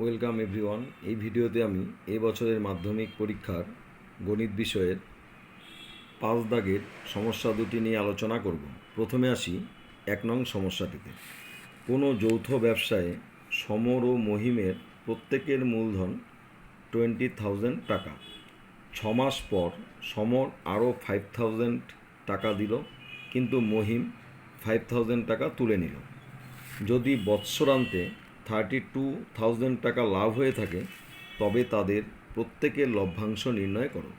Welcome everyone. এই ভিডিওতে আমি এ বছরের মাধ্যমিক পরীক্ষার গণিত বিষয়ের পাঁচ দাগের সমস্যা দুটি নিয়ে আলোচনা করব। প্রথমে আসি এক নং সমস্যাটিতে। কোনো যৌথ ব্যবসায়ে সমর ও মহিমের প্রত্যেকের মূলধন টোয়েন্টি থাউজেন্ড টাকা। ছ মাস পর সমর আরও ফাইভ থাউজেন্ড টাকা দিল, কিন্তু মহিম ফাইভ থাউজেন্ড টাকা তুলে নিল। যদি বৎসরান্তে থার্টি টু থাউজেন্ড টাকা লাভ হয়ে থাকে, তবে তাদের প্রত্যেকের লভ্যাংশ নির্ণয় করো।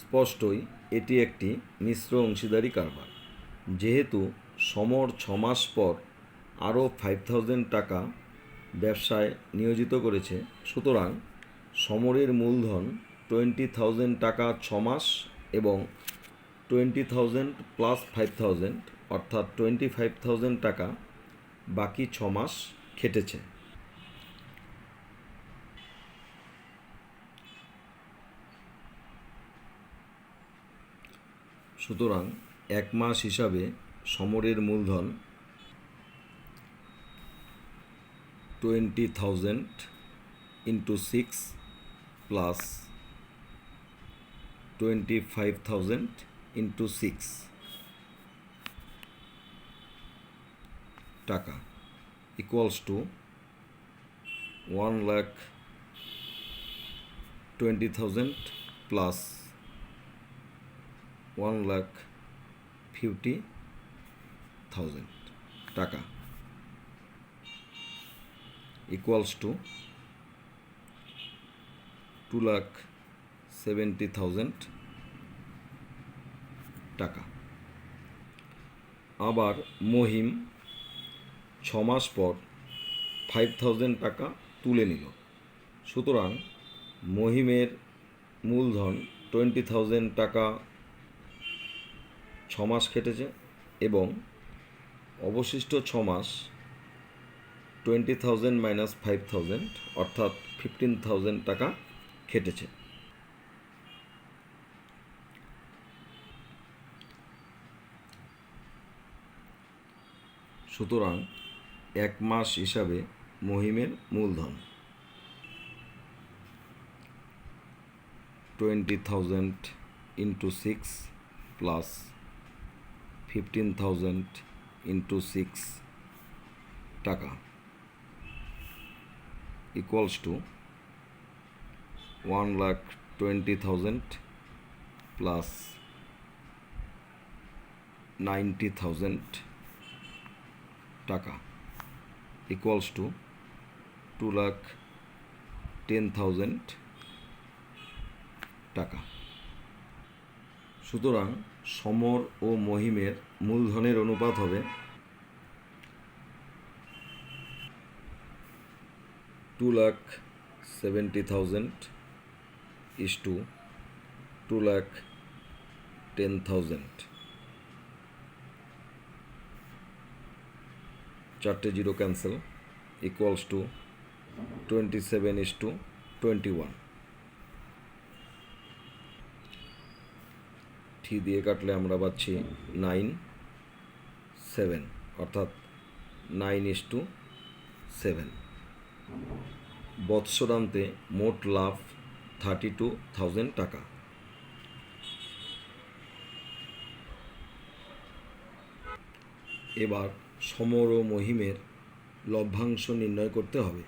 স্পষ্টই, এটি একটি মিশ্র অংশীদারি কারবার। যেহেতু সমর ছ মাস পর আরও ফাইভ থাউজেন্ড টাকা ব্যবসায় নিয়োজিত করেছে, সুতরাং সমরের মূলধন টোয়েন্টি থাউজেন্ড টাকা ছ মাস এবং twenty thousand plus five thousand অর্থাৎ টোয়েন্টি ফাইভ থাউজেন্ড টাকা বাকি ছ মাস খেটেছে সুতরাং এক মাস হিসাবে সমরের মূলধন twenty thousand into six plus twenty five thousand into six টাকা। Lakh twenty thousand plus one lakh fifty thousand টাকা equals to two lakh seventy thousand টাকা। আবার মহিম ছ মাস পর ফাইভ থাউজেন্ড টাকা তুলে নিল। সুতরাং মহিমের মূলধন টোয়েন্টি থাউজেন্ড টাকা ছ মাস কেটেছে এবং অবশিষ্ট ছ মাস twenty thousand minus five thousand অর্থাৎ ফিফটিন থাউজেন্ড টাকা খেটেছে সুতরাং এক মাস হিসাবে মহিমের মূলধন। Twenty thousand into six plus fifteen thousand into six টাকা equals to one lakh twenty thousand plus ninety thousand টাকা। Equals to two lakh ten thousand টাকা। সুতরাং সমর ও মহিমের মূলধনের অনুপাত হবে two lakh seventy thousand is to two lakh ten thousand চারটে zero cancel equals to twenty seven is to twenty one three দিয়ে কাটলে আমরা পাচ্ছি নাইন সেভেন অর্থাৎ নাইন ইস টু সেভেন বৎসরান্তে মোট লাভ থার্টি টু থাউজেন্ড টাকা। এবার সমর ও মহিমের লভ্যাংশ নির্ণয় করতে হবে।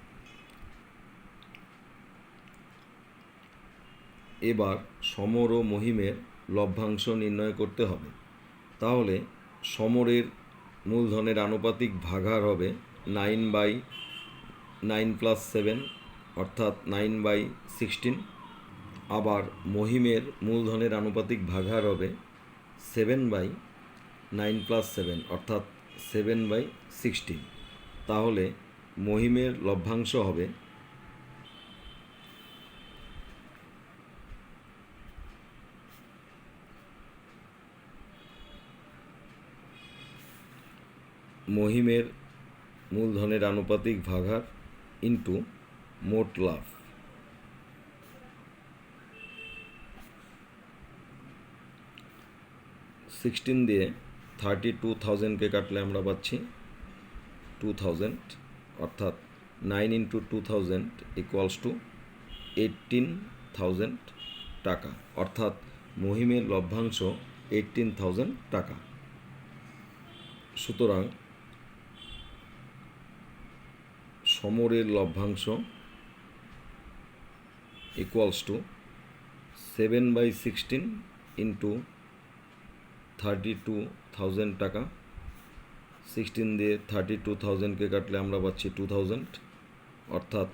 এবার সমর ও মহিমের লভ্যাংশ নির্ণয় করতে হবে। তাহলে সমরের মূলধনের আনুপাতিক ভাগার হবে nine by nine plus seven, অর্থাৎ নাইন বাই সিক্সটিন। আবার মহিমের মূলধনের আনুপাতিক ভাগার হবে seven by nine plus seven, অর্থাৎ সেভেন বাই সিক্সটিন। তাহলে মহিমের লভ্যাংশ হবে মহিমের মূলধনের আনুপাতিক ভাগার ইন্টু মোট লাভ। সিক্সটিন দিয়ে থার্টি টু থাউজেন্ডকে কাটলে আমরা পাচ্ছি টু থাউজেন্ড অর্থাৎ nine into two thousand equals to eighteen thousand টাকা। অর্থাৎ মহিমের লভ্যাংশ এইটিন থাউজেন্ড টাকা। সুতরাং সমরের লভ্যাংশ equals to seven by sixteen into thirty two thousand টাকা। সিক্সটিন দিয়ে থার্টি টু থাউজেন্ডকে কাটলে আমরা পাচ্ছি টু থাউজেন্ড অর্থাৎ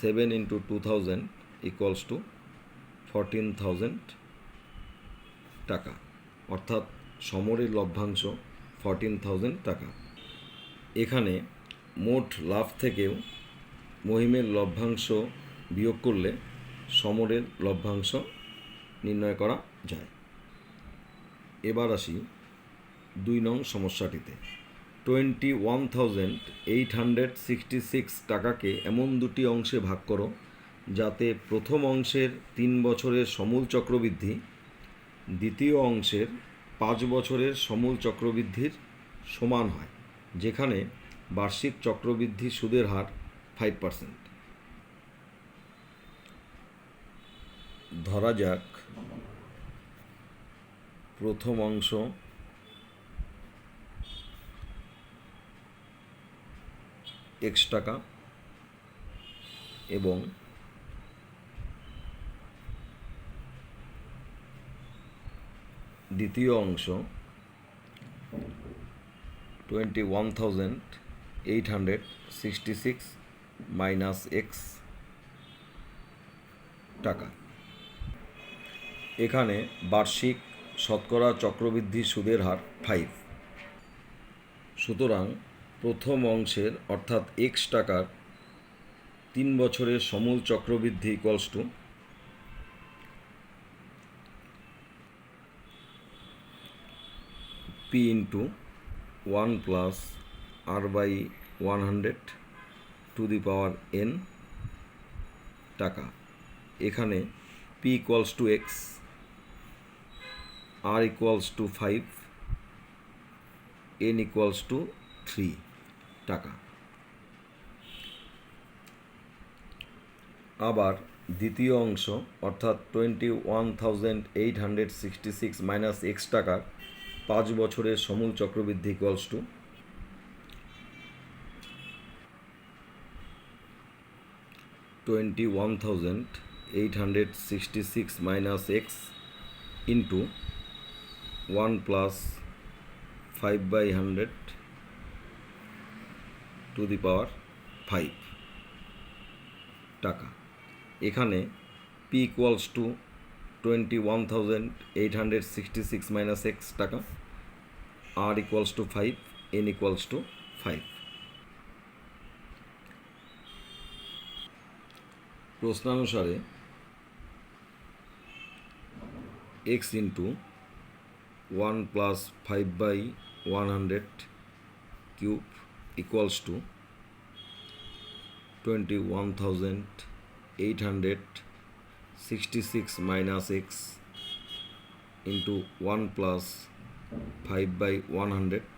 seven into two thousand equals to fourteen thousand টাকা। অর্থাৎ সমরের লভ্যাংশ ফরটিন থাউজেন্ড টাকা। এখানে মোট লাভ থেকেও মহিমের লভ্যাংশ বিয়োগ করলে সমরের লভ্যাংশ নির্ণয় করা যায়। এবার আসি দুই নং সমস্যাটিতে। Twenty one thousand eight hundred sixty six টাকাকে এমন দুটি অংশে ভাগ করো, যাতে প্রথম অংশের তিন বছরের সমূল চক্রবৃদ্ধি, দ্বিতীয় অংশের পাঁচ বছরের সমূল চক্রবৃদ্ধির সমান হয়, যেখানে বার্ষিক চক্রবৃদ্ধি সুদের হার ফাইভ পার্সেন্ট ধরা যাক প্রথম অংশ। এক্স টাকা এবং দ্বিতীয় অংশ twenty one thousand eight hundred sixty six minus X টাকা। এখানে বার্ষিক শতকরা চক্রবৃদ্ধি সুদের হার ফাইভ সুতরাং প্রথম অংশের অর্থাৎ এক্স টাকার তিন বছরের সমূল চক্রবৃদ্ধি equals to P into one plus R by one hundred to the power N টাকা। এখানে P equals to X R equals to five N equals to three টাকা। আবার দ্বিতীয় অংশ, অর্থাৎ twenty one thousand eight hundred sixty six minus X টাকার পাঁচ বছরের সমূল চক্রবৃদ্ধি equals to twenty one thousand eight hundred sixty six minus X into one plus five by hundred to the power five টাকা। এখানে P equals to twenty one thousand eight hundred sixty six minus X টাকা, R equals to five, N equals to five. প্রশ্নানুসারে X into one plus five by one hundred cube equals to twenty one thousand eight hundred sixty six minus X into one plus five by one hundred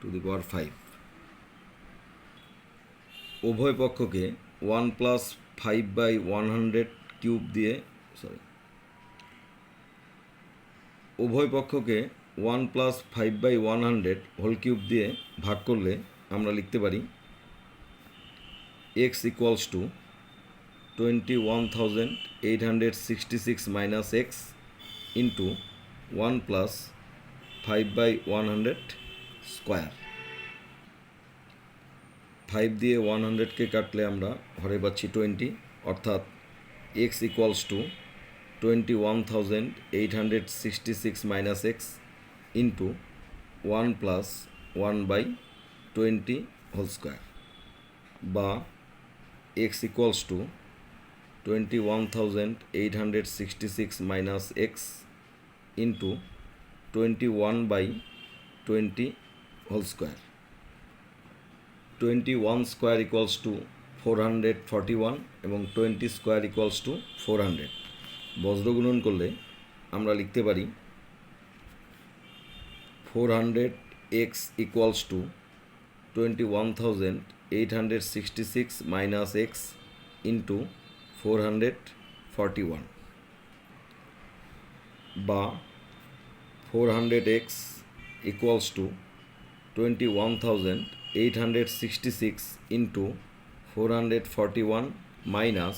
to the power five. উভয় পক্ষকে one plus five by one hundred cube দিয়ে, sorry উভয় পক্ষকে one plus five by one hundred whole cube দিয়ে ভাগ করলে আমরা লিখতে পারি X equals to twenty one thousand eight hundred sixty six minus X into one plus five by one hundred square. Five দিয়ে ওয়ান হান্ড্রেডকে কাটলে আমরা ঘরে পাচ্ছি টোয়েন্টি, অর্থাৎ X equals to twenty one thousand eight hundred sixty six minus X into one plus one by twenty whole square বা X equals to twenty one thousand eight hundred sixty six minus X into twenty one by twenty whole square twenty one square equals to four hundred forty one এবং twenty square equals to four hundred বজ্রগুণন করলে আমরা লিখতে পারি four hundred X equals to twenty one thousand eight hundred sixty six minus X into four hundred forty one বা four hundred X equals to twenty one thousand eight hundred sixty six into four hundred forty one minus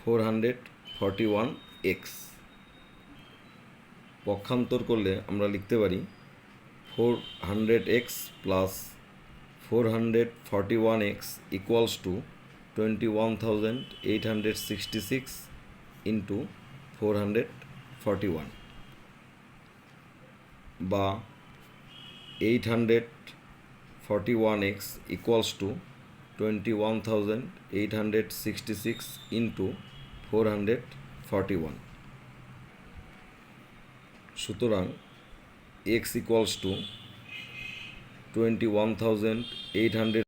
four hundred forty one X পক্ষান্তর করলে আমরা লিখতে পারি four hundred X plus four hundred forty one X equals to twenty one thousand eight hundred sixty six into four hundred forty one বা eight hundred forty one X equals to twenty one thousand eight hundred sixty six into four hundred forty one সুতরাং X equals to twenty one thousand eight hundred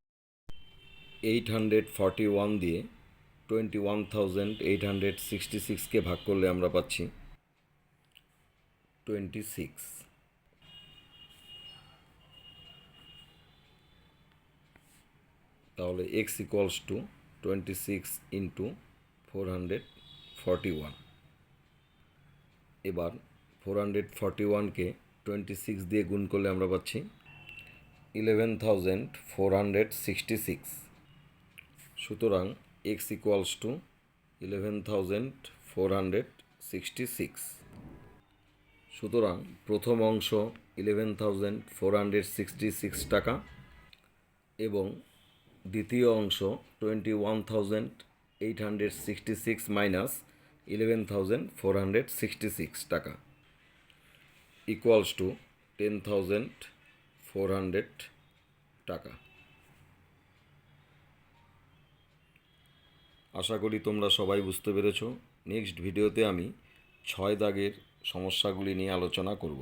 eight hundred one দিয়ে twenty one eight hundred sixty সিক্সকে ভাগ করলে আমরা পাচ্ছি twenty six তাহলে X equals to twenty six into four hundred forty one এবার four hundred forty ওয়ানকে twenty six দিয়ে গুণ করলে আমরা পাচ্ছি eleven thousand four hundred sixty six সুতরাং X equals to eleven thousand four hundred sixty six সুতরাং প্রথম অংশ eleven thousand four hundred sixty six টাকা এবং দ্বিতীয় অংশ twenty one thousand eight hundred sixty six minus eleven thousand four hundred sixty six taka equals to ten thousand four hundred taka. আশা করি তোমরা সবাই বুঝতে পেরেছ। নেক্সট ভিডিওতে আমি ছয় দাগের সমস্যাগুলি নিয়ে আলোচনা করব।